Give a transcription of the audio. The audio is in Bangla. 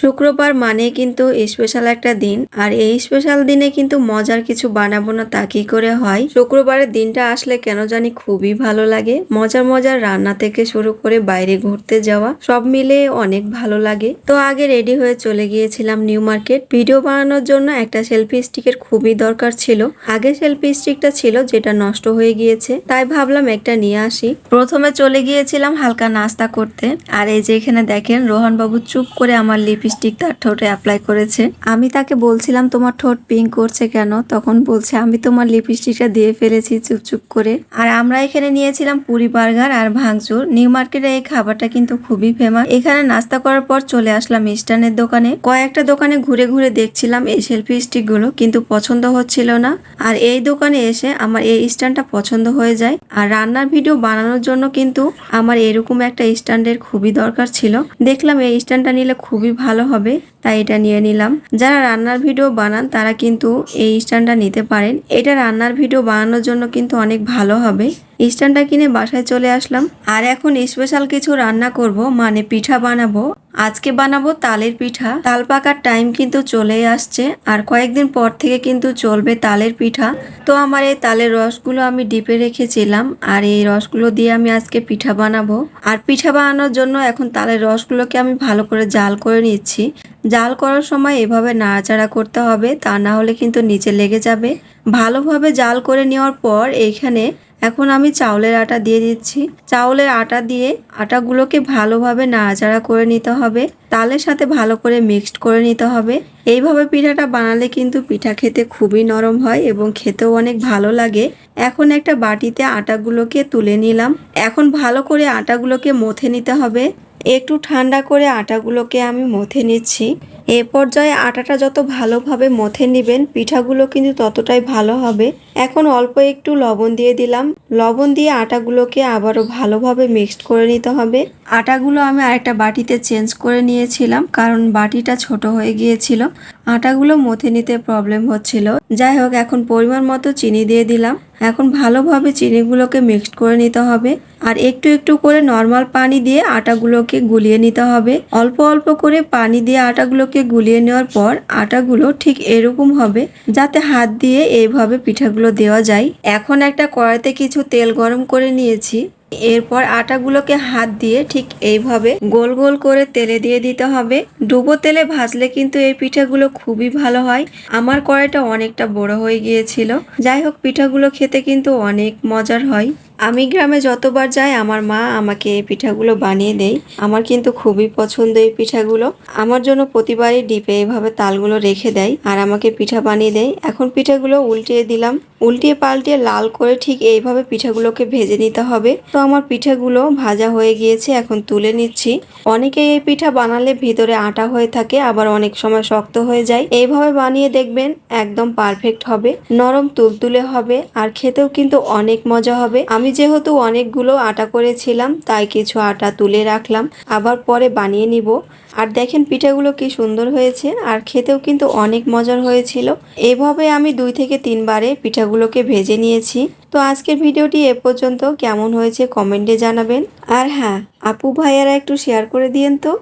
শুক্রবার মানে কিন্তু স্পেশাল একটা দিন। আর এই স্পেশাল দিনে কিন্তু মজার কিছু বানাবো না তা কি করে হয়? শুক্রবারের দিনটা আসলে কেন জানি খুবই ভালো লাগে। মজার মজার রান্না থেকে শুরু করে বাইরে ঘুরতে যাওয়া, সব মিলে অনেক ভালো লাগে। তো আগে রেডি হয়ে চলে গিয়েছিলাম নিউ মার্কেট ভিডিও বানানোর জন্য একটা সেলফি স্টিকের খুবই দরকার ছিল। আগে সেলফি স্টিকটা ছিল যেটা নষ্ট হয়ে গিয়েছে, তাই ভাবলাম একটা নিয়ে আসি। প্রথমে চলে গিয়েছিলাম হালকা নাস্তা করতে। আর এই যে এখানে দেখেন রোহন বাবু চুপ করে আমার লিপস্টিক তার ঠোঁটে অ্যাপ্লাই করেছে। আমি তাকে বলছিলাম, তোমার ঠোঁট পিঙ্ক করছে কেন? তখন বলছে, আমি তোমার লিপস্টিকটা দিয়ে ফেলেছি চুপ চুপ করে। আর আমরা এখানে নিয়েছিলাম পুরি বার্গার আর ভাঙচুর। নিউ মার্কেটে এই খাবারটা কিন্তু খুবই ফেমাস এখানে নাস্তা করার পর চলে আসলাম মিষ্টানের দোকানে। কয়েকটা দোকানে ঘুরে ঘুরে দেখছিলাম এই সেলফি স্টিকগুলো কিন্তু পছন্দ হচ্ছিল না। আর এই দোকানে এসে আমার এই স্ট্যান্ডটা পছন্দ হয়ে যায়। আর রান্নার ভিডিও বানানোর জন্য কিন্তু আমার এরকম একটা স্ট্যান্ডের খুবই দরকার ছিল। দেখলাম এই স্ট্যান্ডটা নিলে খুবই ভালো হবে। তাই এটা নিয়ে নিলাম। যারা রান্নার ভিডিও বানান, তারা কিন্তু এই স্ট্যান্ডটা নিতে পারেন। এটা রান্নার ভিডিও বানানোর জন্য কিন্তু অনেক ভালো হবে। স্ট্যান্ডটা কিনে বাসায় চলে আসলাম। আর এখন স্পেশাল কিছু রান্না করব মানে পিঠা বানাবো। আজকে বানাবো তালের পিঠা। তাল পাকার টাইম কিন্তু চলেই আসছে। আর কয়েকদিন পর থেকে কিন্তু চলবে তালের পিঠা। তো আমার এই তালের রসগুলো আমি ডিপে রেখেছিলাম। আর এই রসগুলো দিয়ে আমি আজকে পিঠা বানাবো। আর পিঠা বানানোর জন্য এখন তালের রসগুলোকে আমি ভালো করে জাল করে নিচ্ছি। জাল করার সময় এভাবে নাড়াচাড়া করতে হবে, তা না হলে কিন্তু নিচে লেগে যাবে। ভালোভাবে জাল করে নেওয়ার পর এইখানে এখন আমি চাউলের আটা দিয়ে দিচ্ছি। চাউলের আটা দিয়ে আটাগুলোকে ভালোভাবে নাড়াচাড়া করে নিতে হবে। তালের সাথে ভালো করে মিক্সড করে নিতে হবে। এইভাবে পিঠাটা বানালে কিন্তু পিঠা খেতে খুবই নরম হয় এবং খেতেও অনেক ভালো লাগে। এখন একটা বাটিতে আটাগুলোকে তুলে নিলাম। এখন ভালো করে আটাগুলোকে মথে নিতে হবে। একটু ঠান্ডা করে আটাগুলোকে আমি মথে নিচ্ছি। এ পর্যায়ে আটাটা যত ভালোভাবে মথে নেবেন, পিঠাগুলো কিন্তু ততটাই ভালো হবে। এখন অল্প একটু লবণ দিয়ে দিলাম। লবণ দিয়ে আটাগুলোকে আবারও ভালোভাবে মিক্সড করে নিতে হবে। আটাগুলো আমি আরেকটা বাটিতে চেঞ্জ করে নিয়েছিলাম, কারণ বাটিটা ছোট হয়ে গিয়েছিল। আটাগুলো মথে নিতে প্রবলেম হচ্ছিল। যাই হোক, এখন পরিমাণ মতো চিনি দিয়ে দিলাম। এখন ভালোভাবে চিনিগুলোকে মিক্সড করে নিতে হবে। আর একটু একটু করে নর্মাল পানি দিয়ে আটাগুলোকে গুলিয়ে নিতে হবে। অল্প অল্প করে পানি দিয়ে আটাগুলোকে গুলিয়ে নেওয়ার পর আটাগুলো ঠিক এরকম হবে যাতে হাত দিয়ে এইভাবে পিঠাগুলো দেওয়া যায়। এখন একটা কড়াইতে কিছু তেল গরম করে নিয়েছি। এরপর আটাগুলোকে হাত দিয়ে ঠিক এইভাবে গোল গোল করে তেলে দিয়ে দিতে হবে। ডুবো তেলে ভাজলে কিন্তু এই পিঠাগুলো খুবই ভালো হয়। আমার কড়াইটা অনেকটা বড় হয়ে গিয়েছিল। যাই হোক, পিঠাগুলো খেতে কিন্তু অনেক মজার হয়। আমি গ্রামে যতবার যাই, আমার মা আমাকে এই পিঠাগুলো বানিয়ে দেয়। আমার কিন্তু খুবই পছন্দ এই পিঠাগুলো। আমার জন্য প্রতিবারই ডিপে এভাবে তালগুলো রেখে দেয় আর আমাকে পিঠা বানিয়ে দেয়। এখন পিঠাগুলো উল্টিয়ে দিলাম। উল্টিয়ে পাল্টিয়ে লাল করে ঠিক এইভাবে পিঠাগুলোকে ভেজে নিতে হবে। তো আমার পিঠাগুলো ভাজা হয়ে গিয়েছে, এখন তুলে নিচ্ছি। অনেকে এই পিঠা বানালে ভিতরে আটা হয়ে থাকে, আবার অনেক সময় শক্ত হয়ে যায়। এইভাবে বানিয়ে দেখবেন একদম পারফেক্ট হবে। নরম তুলতুলে হবে আর খেতেও কিন্তু অনেক মজা হবে। আমি যেহেতু অনেকগুলো আটা করেছিলাম, তাই কিছু আটা তুলে রাখলাম, আবার পরে বানিয়ে নিব। আর দেখেন পিঠাগুলো কি সুন্দর হয়েছে, আর খেতেও কিন্তু অনেক মজার হয়েছিল। এভাবে আমি দুই থেকে তিনবারে পিঠাগুলোকে ভেজে নিয়েছি। তো আজকের ভিডিওটি এ পর্যন্ত। কেমন হয়েছে কমেন্টে জানাবেন। আর হ্যাঁ আপু ভাইয়ারা একটু শেয়ার করে দিয়েন তো।